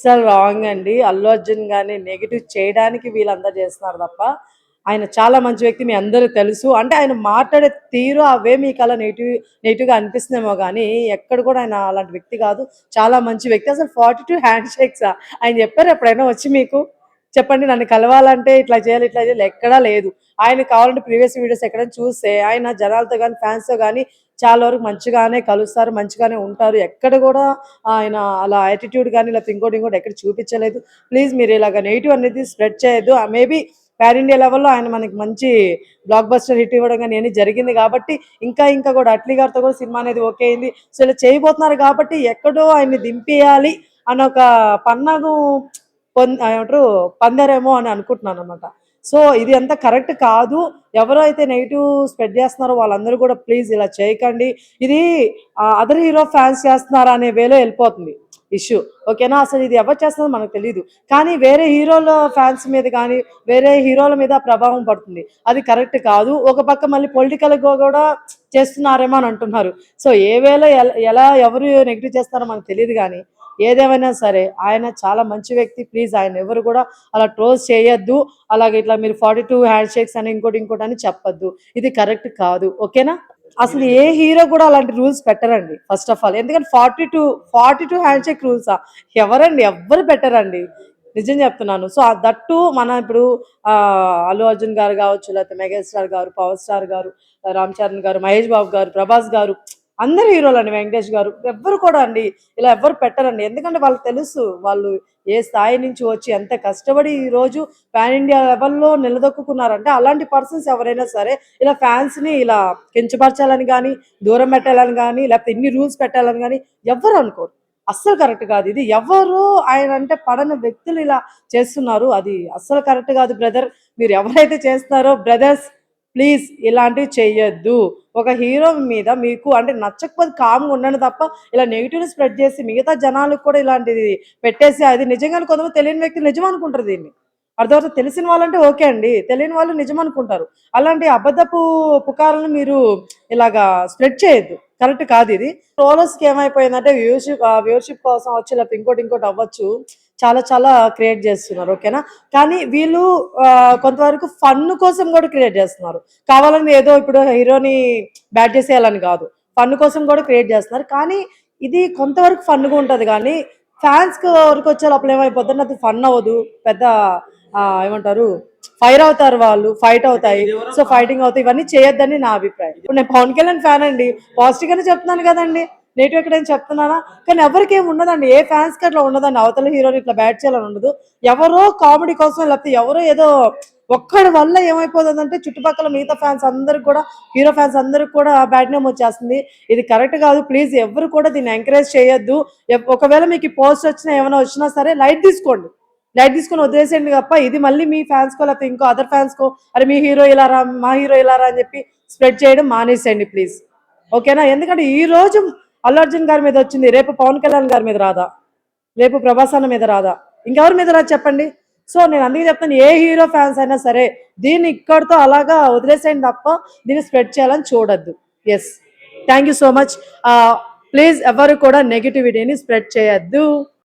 అసలు రాంగ్ అండి. అల్లు అర్జున్ గాని నెగిటివ్ చేయడానికి వీళ్ళందరూ చేస్తున్నారు తప్ప ఆయన చాలా మంచి వ్యక్తి మీ అందరూ తెలుసు. అంటే ఆయన మాట్లాడే తీరు అవే మీకు అలా నెగిటివ్ నెగిటివ్గా అనిపిస్తుందేమో కానీ ఎక్కడ కూడా ఆయన అలాంటి వ్యక్తి కాదు. చాలా మంచి వ్యక్తి. అసలు ఫార్టీ టూ హ్యాండ్ షేక్స్ ఆయన చెప్పారు ఎప్పుడైనా వచ్చి మీకు? చెప్పండి నన్ను కలవాలంటే ఇట్లా చేయాలి ఇట్లా చేయాలి ఎక్కడా లేదు. ఆయన కావాలంటే ప్రీవియస్ వీడియోస్ ఎక్కడైనా చూస్తే ఆయన జనాలతో కానీ ఫ్యాన్స్తో కానీ చాలా వరకు మంచిగానే కలుస్తారు మంచిగానే ఉంటారు. ఎక్కడ కూడా ఆయన అలా యాటిట్యూడ్ కానీ లేకపోతే ఇంకోటి ఇంకోటి ఎక్కడ చూపించలేదు. ప్లీజ్ మీరు ఇలాగ నెగిటివ్ అనేది స్ప్రెడ్ చేయొద్దు. మేబీ పాన్ ఇండియా లెవెల్లో ఆయన మనకి మంచి బ్లాక్ బస్టర్ హిట్ ఇవ్వడం కానీ అన్ని జరిగింది కాబట్టి ఇంకా ఇంకా కూడా అట్లీ గారితో కూడా సినిమా అనేది ఓకే అయింది. సో ఇలా చేయబోతున్నారు కాబట్టి ఎక్కడో ఆయన్ని దింపేయాలి అన్న ఒక పన్నాగు ఏమంటారు పందారేమో అని అనుకుంటున్నాను అనమాట సో ఇది అంత కరెక్ట్ కాదు. ఎవరైతే నెగిటివ్ స్ప్రెడ్ చేస్తున్నారో వాళ్ళందరూ కూడా ప్లీజ్ ఇలా చేయకండి. ఇది అదర్ హీరో ఫ్యాన్స్ చేస్తున్నారా అనే వేలో వెళ్ళిపోతుంది. ఇష్యూ. ఓకేనా? అసలు ఇది ఎవరు చేస్తుందో మనకు తెలియదు కానీ వేరే హీరోల ఫ్యాన్స్ మీద కానీ వేరే హీరోల మీద ప్రభావం పడుతుంది. అది కరెక్ట్ కాదు. ఒక పక్క మళ్ళీ పొలిటికల్గా కూడా చేస్తున్నారేమో అని అంటున్నారు. సో ఏ వేళ ఎలా ఎవరు నెగిటివ్ చేస్తారో మనకు తెలియదు కానీ ఏదేమైనా సరే ఆయన చాలా మంచి వ్యక్తి. ప్లీజ్ ఆయన ఎవరు కూడా అలా ట్రోల్స్ చేయొద్దు. అలాగే ఇట్లా మీరు ఫార్టీ టూ హ్యాండ్ షేక్స్ అని ఇంకోటి ఇంకోటి అని చెప్పొద్దు. ఇది కరెక్ట్ కాదు. ఓకేనా? అసలు ఏ హీరో కూడా అలాంటి రూల్స్ పెట్టరండి ఫస్ట్ ఆఫ్ ఆల్. ఎందుకంటే forty two forty two hand shake రూల్సా? ఎవరండి? ఎవ్వరు పెట్టరండి. నిజం చెప్తున్నాను. సో దట్టు మన ఇప్పుడు ఆ, అల్లు అర్జున్ గారు కావచ్చు లేకపోతే మెగాస్టార్ గారు పవర్ స్టార్ గారు రామ్ చరణ్ గారు మహేష్ బాబు గారు ప్రభాస్ గారు అందరు హీరోలు అండి వెంకటేష్ గారు. ఎవ్వరు కూడా అండి ఇలా ఎవ్వరు పెట్టరండి. ఎందుకంటే వాళ్ళకి తెలుసు వాళ్ళు ఏ స్థాయి నుంచి వచ్చి ఎంత కష్టపడి ఈ రోజు పాన్ ఇండియా లెవెల్లో నిలదొక్కున్నారంటే అలాంటి పర్సన్స్ ఎవరైనా సరే ఇలా ఫ్యాన్స్ని ఇలా కించపరచాలని కానీ దూరం పెట్టాలని కానీ లేకపోతే ఇన్ని రూల్స్ పెట్టాలని కానీ ఎవ్వరు అనుకోరు. అస్సలు కరెక్ట్ కాదు. ఇది ఎవరు ఆయన అంటే పడని వ్యక్తులు ఇలా చేస్తున్నారు. అది అస్సలు కరెక్ట్ కాదు బ్రదర్. మీరు ఎవరైతే చేస్తున్నారో బ్రదర్స్ ప్లీజ్ ఇలాంటివి చెయ్యొద్దు. ఒక హీరో మీద మీకు అంటే నచ్చకపోతే కామ్గా ఉండండి తప్ప ఇలా నెగిటివ్ స్ప్రెడ్ చేసి మిగతా జనాలకు కూడా ఇలాంటిది పెట్టేసి అది నిజంగానే కొంతమంది తెలియని వ్యక్తులు నిజం అనుకుంటారు దీన్ని. అర్థమవుతుంది తెలిసిన వాళ్ళంటే ఓకే అండి. తెలియని వాళ్ళు నిజం అనుకుంటారు. అలాంటి అబద్ధపు పుకారాలను మీరు ఇలాగా స్ప్రెడ్ చేయొద్దు. కరెక్ట్ కాదు ఇది. ట్రోలర్స్కి ఏమైపోయిందంటే వ్యూషిప్ వ్యూషిప్ కోసం వచ్చి లేకపోతే ఇంకోటి ఇంకోటి అవ్వచ్చు. చాలా చాలా క్రియేట్ చేస్తున్నారు ఓకేనా కానీ వీళ్ళు కొంతవరకు ఫన్ కోసం కూడా క్రియేట్ చేస్తున్నారు. కావాలని ఏదో ఇప్పుడు హీరోని బ్యాట్ చేసేయాలని కాదు. ఫన్ కోసం కూడా క్రియేట్ చేస్తున్నారు. కానీ ఇది కొంతవరకు ఫన్గా ఉంటుంది కానీ ఫ్యాన్స్ వరకు వచ్చే లోపల ఏమైపోతుంది అది ఫన్ అవ్వదు. పెద్ద ఏమంటారు? ఫైర్ అవుతారు వాళ్ళు ఫైట్ అవుతాయి. సో ఫైటింగ్ అవుతాయి. ఇవన్నీ చేయొద్దని నా అభిప్రాయం. ఇప్పుడు నేను పవన్ కళ్యాణ్ ఫ్యాన్ అండి. పాజిటివ్ గానే చెప్తున్నాను కదండి. నెగిటివ్ ఎక్కడైనా చెప్తున్నానా? కానీ ఎవరికి ఏమి ఉండదండి. ఏ ఫ్యాన్స్కి అట్లా ఉండదండి. అవతల హీరోని ఇట్లా బ్యాట్ చేయాలని ఉండదు. ఎవరో కామెడీ కోసం లేకపోతే ఎవరో ఏదో ఒక్కడి వల్ల ఏమైపోతుందంటే చుట్టుపక్కల మిగతా ఫ్యాన్స్ అందరికి కూడా హీరో ఫ్యాన్స్ అందరికి కూడా బ్యాడ్ నేమ్ వచ్చేస్తుంది. ఇది కరెక్ట్ కాదు. ప్లీజ్ ఎవరు కూడా దీన్ని ఎంకరేజ్ చేయొద్దు. ఒకవేళ మీకు పోస్ట్ వచ్చినా ఏమైనా వచ్చినా సరే లైట్ తీసుకోండి. లైట్ తీసుకొని వదిలేసేయండి తప్ప ఇది మళ్ళీ మీ ఫ్యాన్స్ కో లేకపోతే ఇంకో అదర్ ఫ్యాన్స్ కో అరే మీ హీరో ఇలా రా మా హీరో ఇలా రా అని చెప్పి స్ప్రెడ్ చేయడం మానేసేయండి ప్లీజ్ ఓకేనా? ఎందుకంటే ఈ రోజు అల్లు అర్జున్ గారి మీద వచ్చింది రేపు పవన్ కళ్యాణ్ గారి మీద రాదా? రేపు ప్రభాస్ అన్న మీద రాదా? ఇంకెవరి మీద రాదు చెప్పండి. సో నేను అందుకే చెప్తాను ఏ హీరో ఫ్యాన్స్ అయినా సరే దీన్ని ఇక్కడితో అలాగా వదిలేసేయండి తప్ప దీన్ని స్ప్రెడ్ చేయాలని చూడొద్దు. Yes thank you so much please ఎవరు కూడా నెగిటివిటీని స్ప్రెడ్ చేయొద్దు.